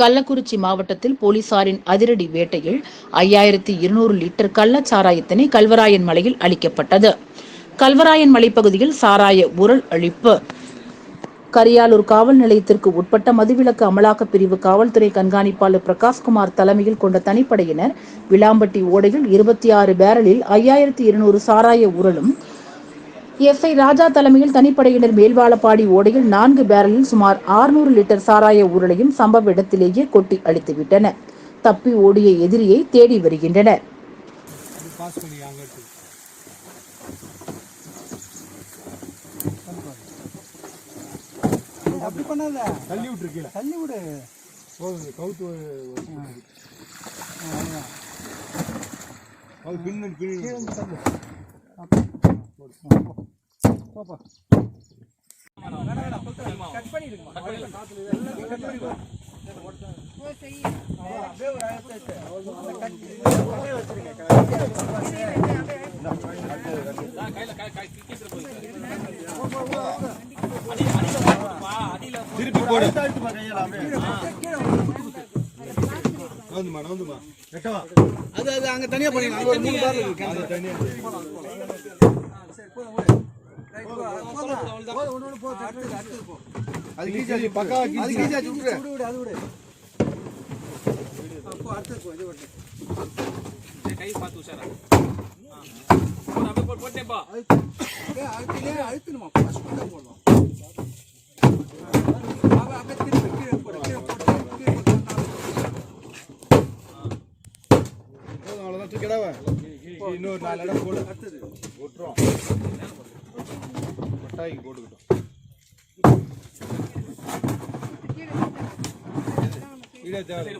கள்ளக்குறிச்சி மாவட்டத்தில் போலீசாரின் அதிரடி வேட்டையில் ஐயாயிரத்தி இருநூறு லிட்டர் கள்ளச்சாராயத்தினை கல்வராயன் மலையில் அளிக்கப்பட்டது. கல்வராயன் மலைப்பகுதியில் சாராய உரல் அழிப்பு கரியாலூர் காவல் நிலையத்திற்கு உட்பட்ட மதுவிலக்கு அமலாக்கப் பிரிவு காவல்துறை கண்காணிப்பாளர் பிரகாஷ்குமார் தலைமையில் கொண்ட தனிப்படையினர் விளாம்பட்டி ஓடையில் இருபத்தி ஆறு பேரலில் ஐயாயிரத்தி இருநூறு சாராய உரலும் எஸ்ஐ ராஜா தலைமையில் தனிப்படையினர் மேல்வாளப்பாடி ஓடையில் நான்கு பேரலில் சுமார் 600 லிட்டர் சாராய உருளையும் சம்பவ இடத்திலேயே கொட்டி அழித்துவிட்டனர் தப்பி ஓடிய எதிரியை தேடி வருகின்றனர். அப்படி பண்ணாத. தள்ளி விட்டுரு கீழே. தள்ளி விடு. கவுத்து அது பின்னு கீழே. திருப்பி போடு. நவுந்துமா எட்டவா அது அது அங்க தனியா பண்ணி அங்க ஒரு மூணு தனியா அது கீழே பக்காவா அது கீழே கீழே விடு விடு விடு அது விடு அப்போ அடுத்து போ இது விட்டு கை பார்த்து உஷாரா போட்டேப்பா அழுத்திலே அழுத்தணுமா ஃபர்ஸ்ட் தான் போடணும் அவ அப்படியே திருப்பி கீழே போடு கீழே போட்டு கீழே போட்டு போதும், அவ்வளவுதான் தூக்கிடாவ இன்னொரு நாலு இடம் போடு. அடுத்தது. விட்டுரும் கொட்டாய்க்கு போட்டுக்கிட்டோம். வீடியோ தேவை.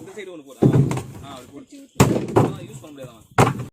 இந்த சைடு ஒன்று போடு. ஆ யூஸ் பண்ண முடியாது? அவன்